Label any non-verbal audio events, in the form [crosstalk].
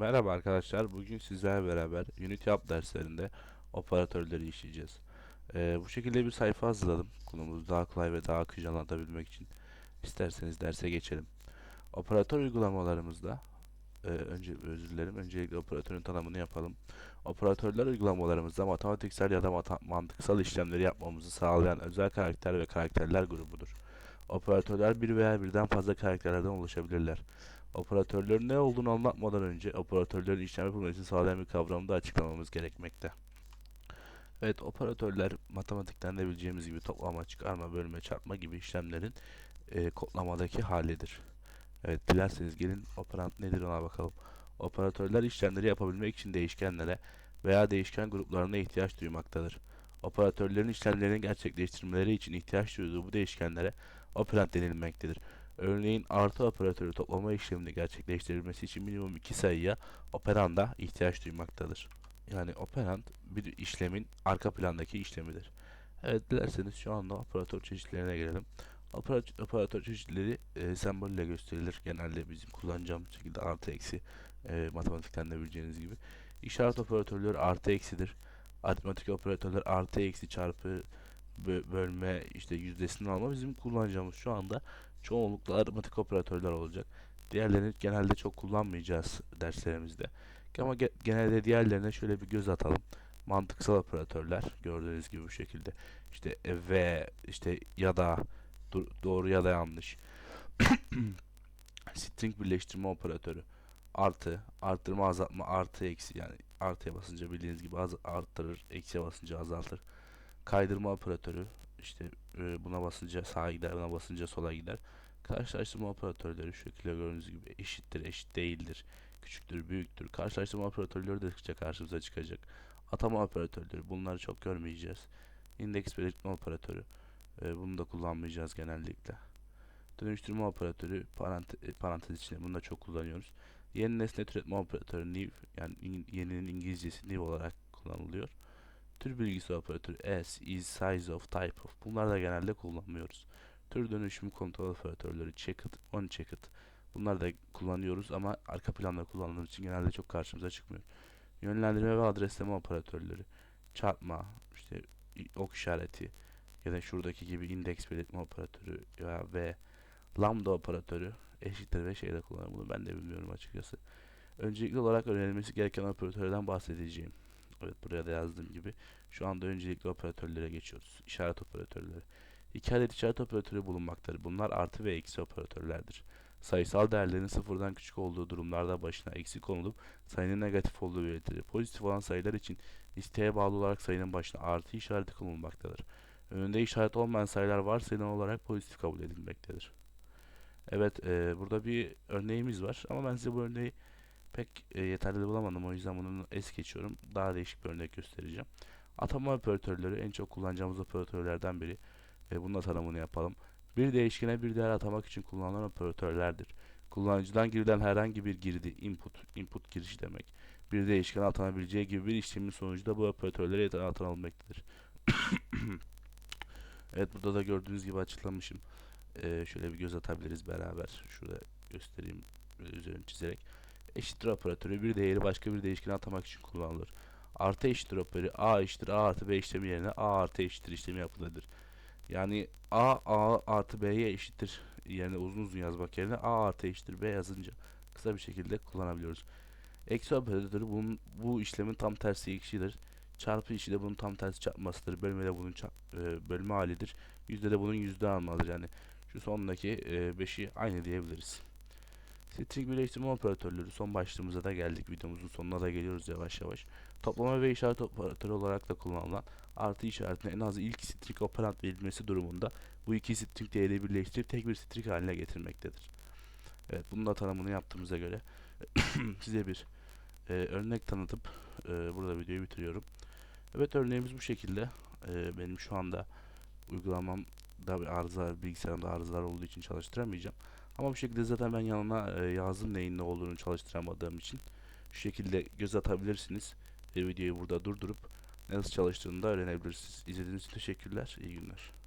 Merhaba arkadaşlar. Bugün sizlerle beraber Unity App derslerinde operatörleri işleyeceğiz. Ee, bu şekilde bir sayfa hazırladım. Konumuzu daha kolay ve daha akıcı anlatabilmek için. İsterseniz derse geçelim. Operatör uygulamalarımızda e, önce özür dilerim. Öncelikle operatörün tanımını yapalım. Operatörler uygulamalarımızda matematiksel ya da mata- mantıksal işlemleri yapmamızı sağlayan özel karakter ve karakterler grubudur. Operatörler bir veya birden fazla karakterlerden oluşabilirler. Operatörlerin ne olduğunu anlatmadan önce operatörlerin işlem yapılmasını sağlayan bir kavramı da açıklamamız gerekmekte. Evet, operatörler matematikten de bileceğimiz gibi toplama, çıkarma, bölme, çarpma gibi işlemlerin e, kodlamadaki halidir. Evet, dilerseniz gelin operant nedir ona bakalım. Operatörler işlemleri yapabilmek için değişkenlere veya değişken gruplarına ihtiyaç duymaktadır. Operatörlerin işlemlerini gerçekleştirmeleri için ihtiyaç duyduğu bu değişkenlere operant denilmektedir. Örneğin artı operatörü toplama işlemini gerçekleştirilmesi için minimum iki sayıya operanda ihtiyaç duymaktadır. Yani operand bir işlemin arka plandaki işlemidir. Evet dilerseniz şu anda operatör çeşitlerine gelelim. Operatör, operatör çeşitleri e, sembol gösterilir. Genelde bizim kullanacağımız şekilde artı eksi e, matematikten de bileceğiniz gibi. İşaret operatörleri artı eksidir. Aritmetik operatörler artı eksi çarpı bölme işte yüzdesini alma bizim kullanacağımız şu anda çoğunlukla aritmetik operatörler olacak. Diğerlerini genelde çok kullanmayacağız derslerimizde. Ama ge- genelde diğerlerine şöyle bir göz atalım. Mantıksal operatörler gördüğünüz gibi bu şekilde. İşte ve işte ya da doğru ya da yanlış. [coughs] String birleştirme operatörü artı arttırma azaltma artı eksi yani artıya basınca bildiğiniz gibi az arttırır eksiye basınca azaltır kaydırma operatörü işte e, buna basınca sağa gider buna basınca sola gider. Karşılaştırma operatörleri şu şekilde gördüğünüz gibi eşittir eşit değildir küçüktür büyüktür. Karşılaştırma operatörleri de sıkça karşımıza çıkacak. Atama operatörleri bunları çok görmeyeceğiz. İndeks belirtme operatörü e, bunu da kullanmayacağız genellikle. Dönüştürme operatörü parantez, parantez içinde bunu da çok kullanıyoruz. Yeni nesne türetme operatörü new yani in- yeninin İngilizcesi new olarak kullanılıyor Tür bilgisi operatörü as, is, size of, type of. Bunlar da genelde kullanmıyoruz. Tür dönüşümü kontrol operatörleri checked, unchecked. Bunlar da kullanıyoruz ama arka planda kullandığımız için genelde çok karşımıza çıkmıyor. Yönlendirme ve adresleme operatörleri. Çarpma, işte ok işareti ya da şuradaki gibi indeks belirtme operatörü ya ve lambda operatörü eşittir ve şeyde kullanılır. Bunu ben de bilmiyorum açıkçası. Öncelikli olarak öğrenilmesi gereken operatörlerden bahsedeceğim. Evet buraya da yazdığım gibi. Şu anda öncelikli operatörlere geçiyoruz. İşaret operatörleri. İki adet işaret operatörü bulunmaktadır. Bunlar artı ve eksi operatörlerdir. Sayısal değerlerin sıfırdan küçük olduğu durumlarda başına eksi konulup sayının negatif olduğu belirtilir. Pozitif olan sayılar için isteğe bağlı olarak sayının başına artı işareti konulmaktadır. Önünde işaret olmayan sayılar varsayılan olarak pozitif kabul edilmektedir. Evet, e, burada bir örneğimiz var ama ben size bu örneği pek e, yeterli bulamadım. O yüzden bunu es geçiyorum. Daha değişik bir örnek göstereceğim. Atama operatörleri en çok kullanacağımız operatörlerden biri. E, bunun da tanımını yapalım. Bir değişkene bir değer atamak için kullanılan operatörlerdir. Kullanıcıdan girilen herhangi bir girdi, input, input giriş demek. Bir değişkene atanabileceği gibi bir işlemin sonucu da bu operatörlere atanılmaktadır. [coughs] evet burada da gördüğünüz gibi açıklamışım. E, şöyle bir göz atabiliriz beraber. Şurada göstereyim e, üzerini çizerek eşittir operatörü bir değeri başka bir değişkene atamak için kullanılır. Artı eşittir operatörü a eşittir a artı b işlemi yerine a artı eşittir işlemi yapılır. Yani a a artı b'ye eşittir yerine uzun uzun yazmak yerine a artı eşittir b yazınca kısa bir şekilde kullanabiliyoruz. Eksi operatörü bunun, bu işlemin tam tersi ekşidir. Çarpı işi de bunun tam tersi çarpmasıdır. Bölme de bunun çarp, e, bölme halidir. Yüzde de bunun yüzde almalıdır. Yani şu sondaki 5'i aynı diyebiliriz. String birleştirme operatörleri son başlığımıza da geldik. Videomuzun sonuna da geliyoruz yavaş yavaş. Toplama ve işaret operatörü olarak da kullanılan artı işaretine en az ilk string operand verilmesi durumunda bu iki string değeri birleştirip tek bir string haline getirmektedir. Evet bunun da tanımını yaptığımıza göre [coughs] size bir e, örnek tanıtıp e, burada videoyu bitiriyorum. Evet örneğimiz bu şekilde. E, benim şu anda uygulamamda bir arıza, bilgisayarımda arızalar olduğu için çalıştıramayacağım. Ama bu şekilde zaten ben yanına e, yazdım neyin ne olduğunu çalıştıramadığım için. Şu şekilde göz atabilirsiniz. Ve videoyu burada durdurup nasıl çalıştığını da öğrenebilirsiniz. İzlediğiniz için teşekkürler. İyi günler.